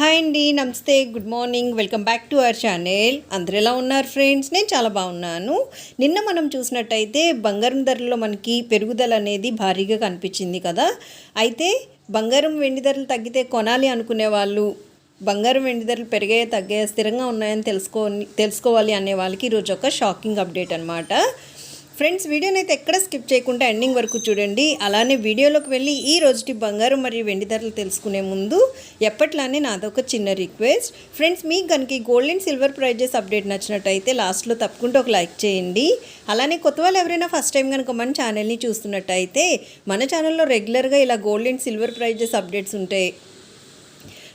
Hi అండి నమస్తే good morning. Welcome back to our channel. అందరు ఎలా ఉన్నారు ఫ్రెండ్స్? నేను చాలా బాగున్నాను. నిన్న మనం చూసినట్టయితే బంగారం ధరలో మనకి పెరుగుదల అనేది భారీగా కనిపించింది కదా. అయితే బంగారం వెండి ధరలు తగ్గితే కొనాలి అనుకునే వాళ్ళు బంగారం వెండి ధరలు పెరిగాయి తగ్గాయి స్థిరంగా ఉన్నాయని తెలుసుకో తెలుసుకోవాలి అనే వాళ్ళకి ఈరోజు ఒక షాకింగ్ అప్డేట్ అనమాట ఫ్రెండ్స్ వీడియోని అయితే ఎక్కడ స్కిప్ చేయకుండా ఎండింగ్ వరకు చూడండి. అలానే వీడియోలోకి వెళ్ళి ఈ రోజుటి బంగారం మరియు వెండి ధరలు తెలుసుకునే ముందు ఎప్పట్లానే నాదొక చిన్న రిక్వెస్ట్. ఫ్రెండ్స్ మీకు కనుక gold and silver prizes update నచ్చినట్టయితే లాస్ట్లో తప్పకుండా ఒక లైక్ చేయండి. అలానే కొత్త వాళ్ళు ఎవరైనా ఫస్ట్ టైం కనుక మన ఛానల్ని చూస్తున్నట్టయితే మన ఛానల్లో రెగ్యులర్గా ఇలా gold and silver prizes updates ఉంటాయి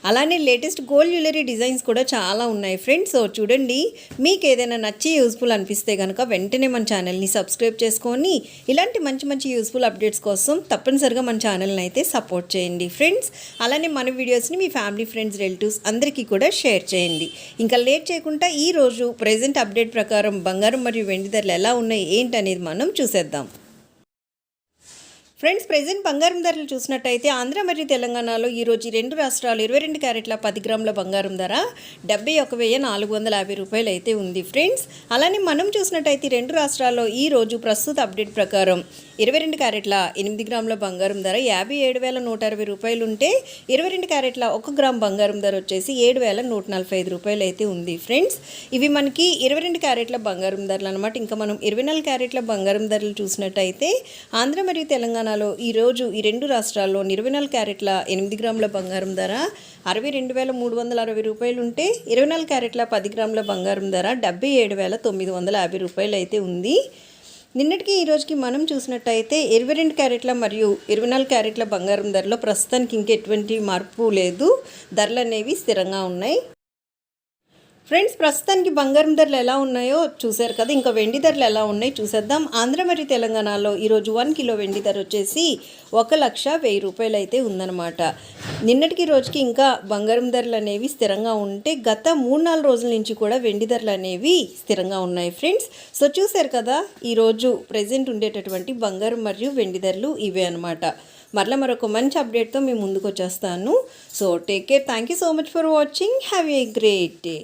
అలానే లేటెస్ట్ గోల్డ్ జ్యువెలరీ డిజైన్స్ కూడా చాలా ఉన్నాయి. ఫ్రెండ్స్ సో చూడండి మీకు ఏదైనా నచ్చి యూస్ఫుల్ అనిపిస్తే కనుక వెంటనే మన ఛానల్ని సబ్స్క్రైబ్ చేసుకొని ఇలాంటి మంచి మంచి యూస్ఫుల్ అప్డేట్స్ కోసం తప్పనిసరిగా మన ఛానల్ని అయితే సపోర్ట్ చేయండి. ఫ్రెండ్స్ అలానే మన వీడియోస్ని మీ ఫ్యామిలీ ఫ్రెండ్స్ రిలేటివ్స్ అందరికీ కూడా షేర్ చేయండి. ఇంకా లేట్ చేయకుండా ఈ రోజు అప్డేట్ ప్రకారం బంగారం మరియు వెండి ధరలు ఎలా ఉన్నాయి ఏంటి అనేది మనం చూసేద్దాం. ఫ్రెండ్స్ ప్రెసెంట్ బంగారం ధరలు చూసినట్టయితే ఆంధ్ర మరియు తెలంగాణలో ఈరోజు రెండు రాష్ట్రాలు ఇరవై రెండు క్యారెట్ల పది గ్రాముల బంగారం ధర డెబ్బై ఒక వెయ్యి నాలుగు వందల యాభై రూపాయలు అయితే ఉంది ఫ్రెండ్స్. అలానే మనం చూసినట్టయితే రెండు రాష్ట్రాల్లో ఈ రోజు ప్రస్తుత అప్డేట్ ప్రకారం ఇరవై రెండు క్యారెట్ల ఎనిమిది గ్రాముల బంగారం ధర యాభై ఏడు వేల నూట అరవై రూపాయలు ఉంటే ఇరవై రెండు క్యారెట్ల ఒక గ్రామ్ బంగారం ధర వచ్చేసి ఏడు వేల నూట నలభై ఐదు రూపాయలు అయితే ఉంది ఫ్రెండ్స్. ఇవి మనకి ఇరవై రెండు క్యారెట్ల బంగారం ధరలు అనమాట ఇంకా మనం ఇరవై నాలుగు క్యారెట్ల బంగారం ధరలు చూసినట్టయితే ఆంధ్ర మరియు తెలంగాణ తెలంగాణలో ఈరోజు ఈ రెండు రాష్ట్రాల్లో ఇరవై నాలుగు క్యారెట్ల ఎనిమిది గ్రాముల బంగారం ధర అరవై రెండు వేల మూడు వందల అరవై రూపాయలు ఉంటే ఇరవై నాలుగు క్యారెట్ల పది గ్రాముల బంగారం ధర డెబ్బై ఏడు వేల తొమ్మిది వందల యాభై రూపాయలు అయితే ఉంది. నిన్నటికి ఈ రోజుకి మనం చూసినట్టయితే ఇరవై రెండు క్యారెట్ల మరియు ఇరవై నాలుగు క్యారెట్ల బంగారం ధరలో ప్రస్తుతానికి ఇంకెటువంటి మార్పు లేదు. ధరలు అనేవి స్థిరంగా ఉన్నాయి. ఫ్రెండ్స్ ప్రస్తుతానికి బంగారం ధరలు ఎలా ఉన్నాయో చూశారు కదా. ఇంకా వెండి ధరలు ఎలా ఉన్నాయి చూసేద్దాం. ఆంధ్ర మరియు తెలంగాణలో ఈరోజు వన్ కిలో వెండి ధర వచ్చేసి ఒక లక్ష వెయ్యి రూపాయలు అయితే ఉందన్నమాట. నిన్నటికి రోజుకి ఇంకా బంగారం ధరలు అనేవి స్థిరంగా ఉంటే గత మూడు నాలుగు రోజుల నుంచి కూడా వెండి ధరలు అనేవి స్థిరంగా ఉన్నాయి ఫ్రెండ్స్. సో చూశారు కదా ఈరోజు ప్రజెంట్ ఉండేటటువంటి బంగారం మరియు వెండి ధరలు ఇవే అనమాట మరలా మరొక మంచి అప్డేట్తో మేము ముందుకు వచ్చేస్తాను. So take care thank you so much for watching have a great day